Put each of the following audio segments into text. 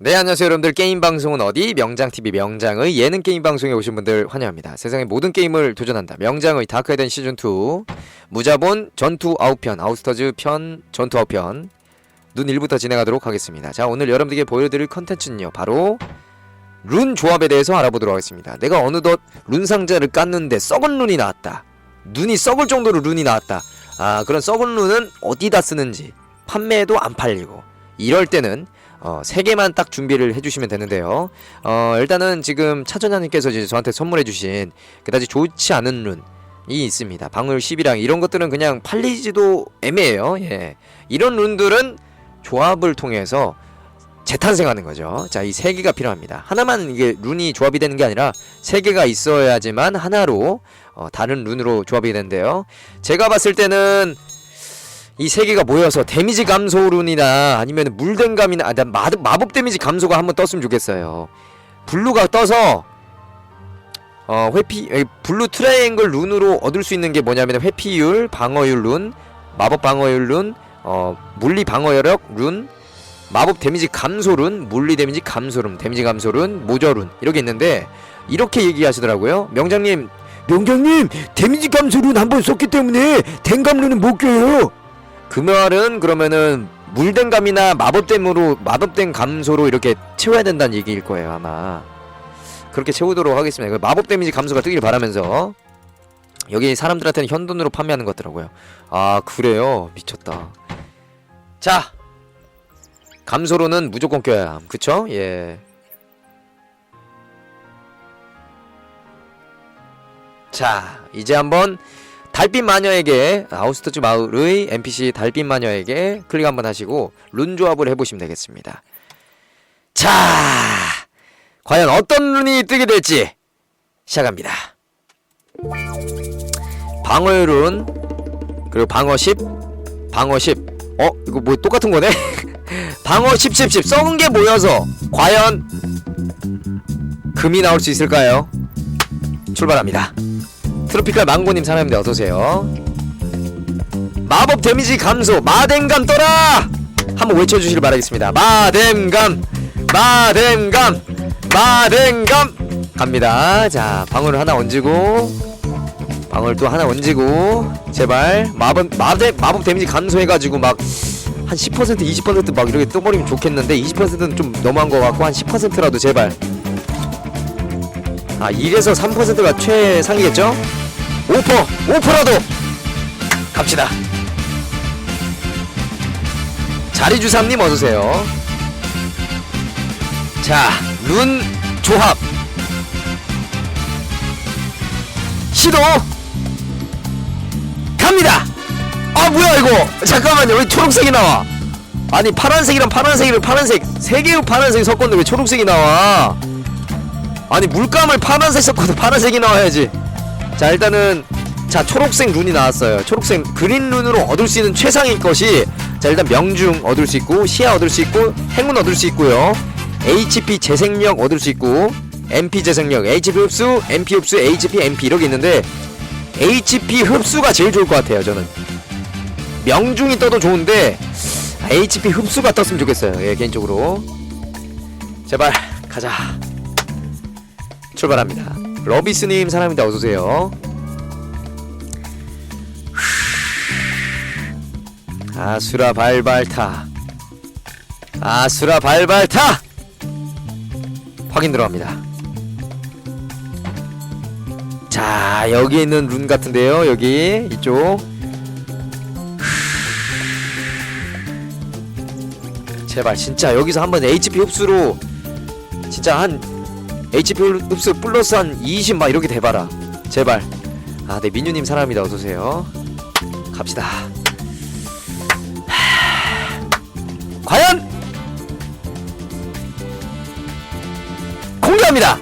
네 안녕하세요 여러분들. 게임 방송은 어디? 명장TV 명장의 예능 게임 방송에 오신 분들 환영합니다. 세상의 모든 게임을 도전한다. 명장의 다크헤든 시즌2 무자본 전투 아웃편 아웃스터즈 편 전투 아웃편. 눈 1부터 진행하도록 하겠습니다. 자 오늘 여러분들에게 보여드릴 컨텐츠는요 바로 룬 조합에 대해서 알아보도록 하겠습니다. 내가 어느덧 룬 상자를 깠는데 썩은 룬이 나왔다. 눈이 썩을 정도로 룬이 나왔다. 아 그런 썩은 룬은 어디다 쓰는지 판매도 안 팔리고. 이럴 때는 어, 세 개만 딱 준비를 해주시면 되는데요. 어, 일단은 지금 차전자님께서 저한테 선물해주신 그다지 좋지 않은 룬 이 있습니다. 방울 10이랑 이런 것들은 그냥 팔리지도 애매해요. 예. 이런 룬들은 조합을 통해서 재탄생하는 거죠. 자, 이 세 개가 필요합니다. 하나만 이게 룬이 조합이 되는 게 아니라 세 개가 있어야지만 하나로 어, 다른 룬으로 조합이 되는데요. 제가 봤을 때는 이 세 개가 모여서 데미지 감소룬이나 아니면 물댕감이나 아, 난 마, 마법 데미지 감소가 한번 떴으면 좋겠어요. 블루가 떠서 어 회피 에, 블루 트라이앵글 룬으로 얻을 수 있는 게 뭐냐면 회피율, 방어율 룬, 마법 방어율 룬, 어 물리 방어력 룬, 마법 데미지 감소 룬, 물리 데미지 감소 룬, 데미지 감소 룬, 모저 룬 이렇게 있는데 이렇게 얘기하시더라고요. 명장님, 명장님 데미지 감소 룬 한 번 썼기 때문에 댕감 룬은 못 껴요. 그 말은 그러면은 물댕감이나 마법댐으로 마법댐 감소로 이렇게 채워야 된다는 얘기일 거예요 아마. 그렇게 채우도록 하겠습니다. 그 마법 데미지 감소가 뜨길 바라면서. 여기 사람들한테는 현돈으로 판매하는 것 같더라고요. 아 그래요? 미쳤다. 자 감소로는 무조건 껴야 함. 그쵸? 예. 자, 이제 한번 달빛 마녀에게 아우스터즈 마을의 NPC 달빛 마녀에게 클릭 한번 하시고 룬 조합을 해보시면 되겠습니다. 자, 과연 어떤 룬이 뜨게 될지 시작합니다. 방어의 룬 그리고 방어 10, 방어 10. 어, 이거 뭐 똑같은 거네? 방어 10, 10, 10 썩은 게 모여서 과연 금이 나올 수 있을까요? 출발합니다. 트로피칼 망고님 사랑합니다. 어서오세요. 마법 데미지 감소, 마뎀감 떠라! 한번 외쳐주시길 바라겠습니다. 마뎀감, 마뎀감, 마뎀감! 갑니다. 자, 방울을 하나 얹고, 방울 또 하나 얹고, 제발, 마법, 마뎀, 마법 데미지 감소해가지고 막, 한 10%, 20%막 이렇게 떠버리면 좋겠는데, 20%는 좀 너무한 것 같고, 한 10%라도 제발. 아, 1에서 3%가 최상이겠죠? 5%! 5%라도! 갑시다. 자리주삼님 어서오세요. 자, 룬 조합. 시도! 갑니다! 아, 뭐야, 이거! 잠깐만요, 왜 초록색이 나와? 아니, 파란색이랑 파란색이랑 파란색, 세 개의 파란색이 섞었는데 왜 초록색이 나와? 아니, 물감을 파란색 섞어도 파란색이 나와야지. 자 일단은 자 초록색 룬이 나왔어요. 초록색 그린 룬으로 얻을 수 있는 최상의 것이 자 일단 명중 얻을 수 있고 시야 얻을 수 있고 행운 얻을 수 있고요. HP 재생력 얻을 수 있고 MP 재생력 HP 흡수 MP 흡수 HP MP 이렇게 있는데 HP 흡수가 제일 좋을 것 같아요 저는. 명중이 떠도 좋은데 HP 흡수가 떴으면 좋겠어요. 예 개인적으로. 제발 가자. 출발합니다 러비스님 사람입니다. 어서오세요. 아수라 발발타. 아수라 발발타. 확인 들어갑니다. 자, 여기 있는 룬 같은데요. 여기 이쪽. 제발 진짜 여기서 한번 HP 흡수로 진짜 한 HP 흡수 플러스 한 20 막 이렇게 돼봐라. 제발. 아 네 민유님 사람이다. 어서오세요. 갑시다. 하... 과연 공개합니다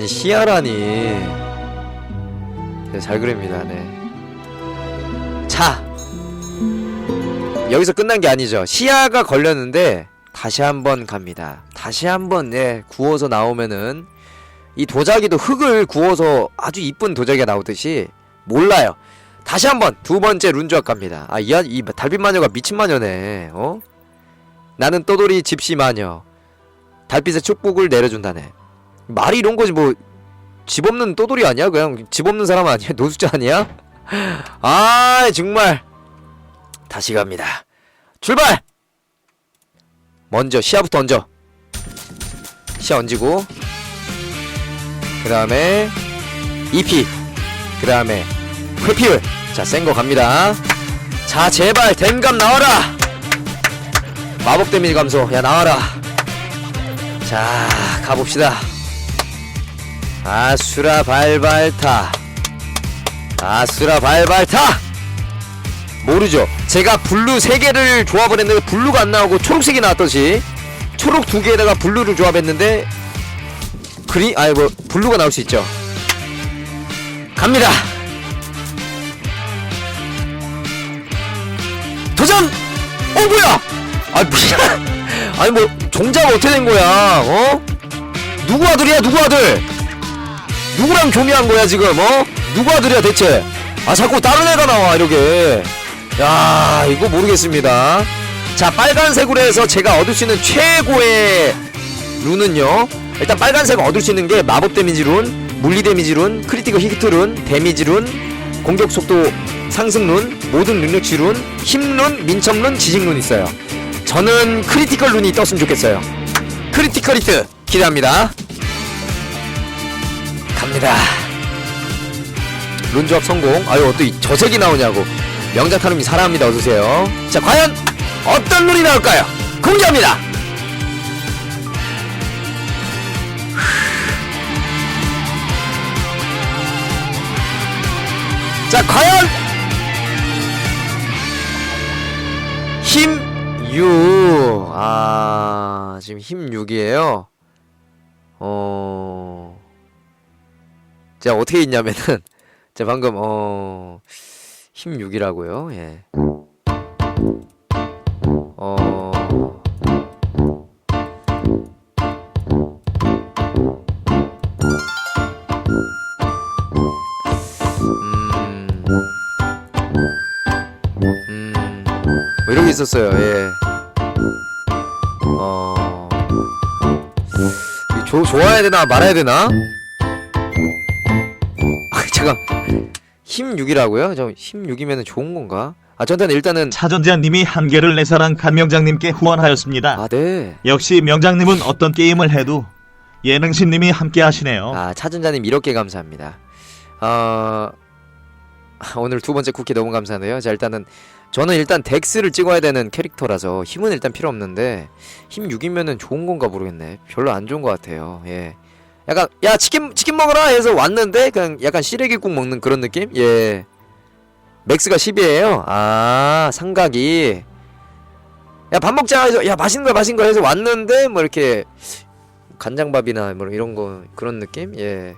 아니 시아라니 네, 잘 그립니다 네자 여기서 끝난 게 아니죠 시아가 걸렸는데 다시 한번 갑니다 다시 한번 네 구워서 나오면은 이 도자기도 흙을 구워서 아주 이쁜 도자기가 나오듯이 몰라요 다시 한번 두 번째 룬조합 갑니다. 아, 이, 이 달빛 마녀가 미친 마녀네. 어? 나는 떠돌이 집시 마녀. 달빛의 축복을 내려준다네. 말이 이런 거지 뭐. 집 없는 떠돌이 아니야? 그냥 집 없는 사람 아니야? 노숙자 아니야? 아, 정말. 다시 갑니다. 출발! 먼저 시야부터 얹어. 시야 얹고. 그 다음에 EP. 그 다음에 회피율 자센 거 갑니다 자 제발 댐감 나와라 마법 데미지 감소 야 나와라 자 가봅시다 아수라 발발타 아수라 발발타 모르죠 제가 블루 3개를 조합을 했는데 블루가 안 나오고 초록색이 나왔듯이 초록 2개에다가 블루를 조합했는데 그리 아니 뭐 블루가 나올 수 있죠 갑니다 도전! 어 뭐야? 아 뭐야? 아니 뭐 종자가 어떻게 된 거야? 어? 누구 아들이야 누구 아들? 누구랑 교미한 거야 지금 어? 누구 아들이야 대체? 아 자꾸 다른 애가 나와 이렇게. 야 이거 모르겠습니다. 자 빨간색으로 해서 제가 얻을 수 있는 최고의 룬은요. 일단 빨간색 얻을 수 있는 게 마법 데미지 룬, 물리 데미지 룬, 크리티컬 히트 룬, 데미지 룬, 공격 속도 상승 룬, 모든 능력치 룬, 힘 룬, 민첩 룬, 지식 룬 있어요. 저는 크리티컬 룬이 떴으면 좋겠어요. 크리티컬 히트 기대합니다. 갑니다. 룬 조합 성공. 아유 어또 이 저색이 나오냐고. 명작 타름이 사랑합니다. 어서오세요. 자 과연 어떤 룬이 나올까요? 공개합니다. 자 과연 힘 6. 아, 지금 힘 6이에요. 어. 제가 어떻게 있냐면은 제가 방금 어. 힘 6이라고요. 예. 어. 음. 음. 뭐 있었어요. 예. 어. 조, 좋아야 되나 말아야 되나? 아 잠깐. 힘 6이라고요? 저힘 6이면 좋은 건가? 아 저한테는 일단은 차전자님이 한계를 내 사랑 간명장님께 후원하였습니다. 아 네. 역시 명장님은 어떤 게임을 해도 예능신님이 함께 하시네요. 아 차준자님 이렇게 감사합니다. 어 오늘 두 번째 쿠키 너무 감사하네요. 자 일단은 저는 일단 덱스를 찍어야 되는 캐릭터라서 힘은 일단 필요 없는데 힘 6이면은 좋은 건가 모르겠네. 별로 안 좋은 것 같아요. 예. 약간 야 치킨 치킨 먹어라 해서 왔는데 그냥 약간 시래기국 먹는 그런 느낌? 예. 맥스가 10이에요. 아 삼각이 야 밥 먹자 해서 야 맛있는 거 맛있는 거 해서 왔는데 뭐 이렇게 간장밥이나 뭐 이런 거 그런 느낌? 예.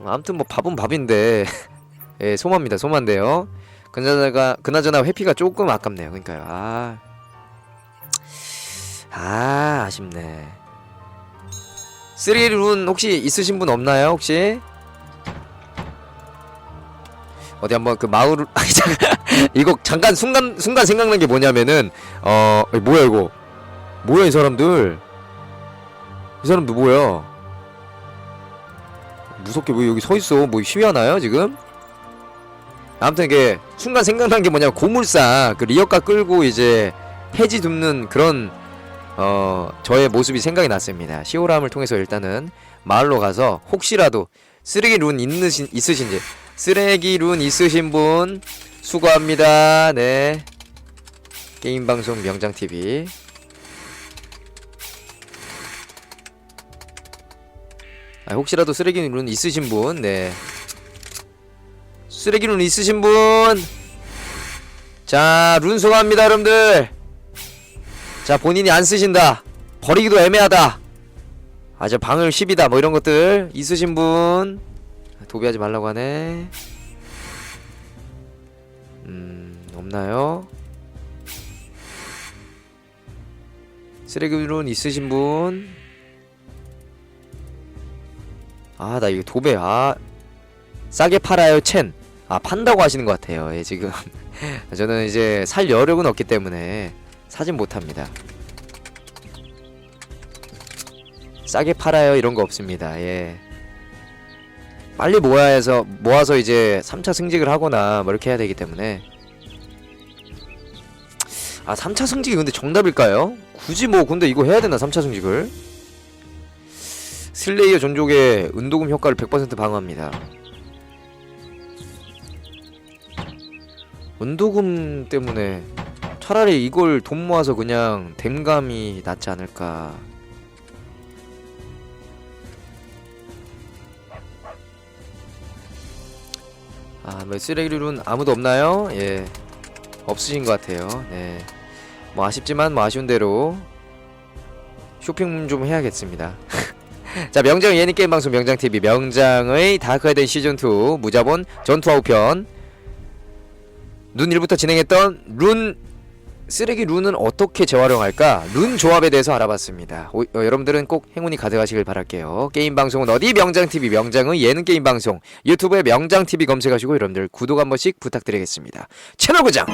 어, 아무튼 뭐 밥은 밥인데 예 소마입니다 소마인데요. 그나저나 그나저나 회피가 조금 아깝네요. 그러니까요. 아, 아 아쉽네. 3룬 혹시 있으신 분 없나요? 혹시? 어디 한번 그 마을 아니 잠깐 이거 잠깐 순간 순간 생각난 게 뭐냐면은 어 뭐야 이거 뭐야 이 사람들 이 사람 누구야? 무섭게 왜 여기 서 있어? 뭐 시위하나요 지금? 아무튼 이게 순간 생각난 게 뭐냐면 고물상 그 리어카 끌고 이제 해지 줍는 그런 어 저의 모습이 생각이 났습니다. 시오람을 통해서 일단은 마을로 가서 혹시라도 쓰레기 룬 있으신 있으신지 쓰레기 룬 있으신 분 수고합니다. 네. 게임 방송 명장 TV. 아, 혹시라도 쓰레기 룬 있으신 분, 네. 쓰레기 룬 있으신 분. 자, 룬 소감합니다, 여러분들. 자, 본인이 안 쓰신다. 버리기도 애매하다. 아, 저 방을 10이다. 뭐 이런 것들 있으신 분 도배하지 말라고 하네. 음, 없나요? 쓰레기룬 있으신 분? 아, 나 이거 도배, 아. 싸게 팔아요, 첸. 아, 판다고 하시는 것 같아요, 예, 지금. 저는 이제 살 여력은 없기 때문에 사진 못합니다. 싸게 팔아요, 이런 거 없습니다, 예. 빨리 모아야 해서, 모아서 이제 3차 승직을 하거나 뭐 이렇게 해야 되기 때문에. 아 3차 승직이 근데 정답일까요? 굳이 뭐 근데 이거 해야 되나 3차 승직을? 슬레이어 전족의 은도금 효과를 100% 방어합니다 은도금 때문에 차라리 이걸 돈 모아서 그냥 댐감이 낫지 않을까 아 뭐 쓰레기룬 아무도 없나요? 예 없으신 것 같아요. 네. 뭐 아쉽지만 뭐 아쉬운 대로 쇼핑 좀 해야겠습니다. 자 명장 예능 게임 방송 명장 TV 명장의 다크헤드 시즌 2 무자본 전투 아웃편 눈 1부터 진행했던 룬 쓰레기 룬은 어떻게 재활용할까? 룬 조합에 대해서 알아봤습니다. 오, 어, 여러분들은 꼭 행운이 가득하시길 바랄게요. 게임 방송은 어디? 명장 TV 명장의 예능 게임 방송 유튜브에 명장 TV 검색하시고 여러분들 구독 한 번씩 부탁드리겠습니다. 채널 고정.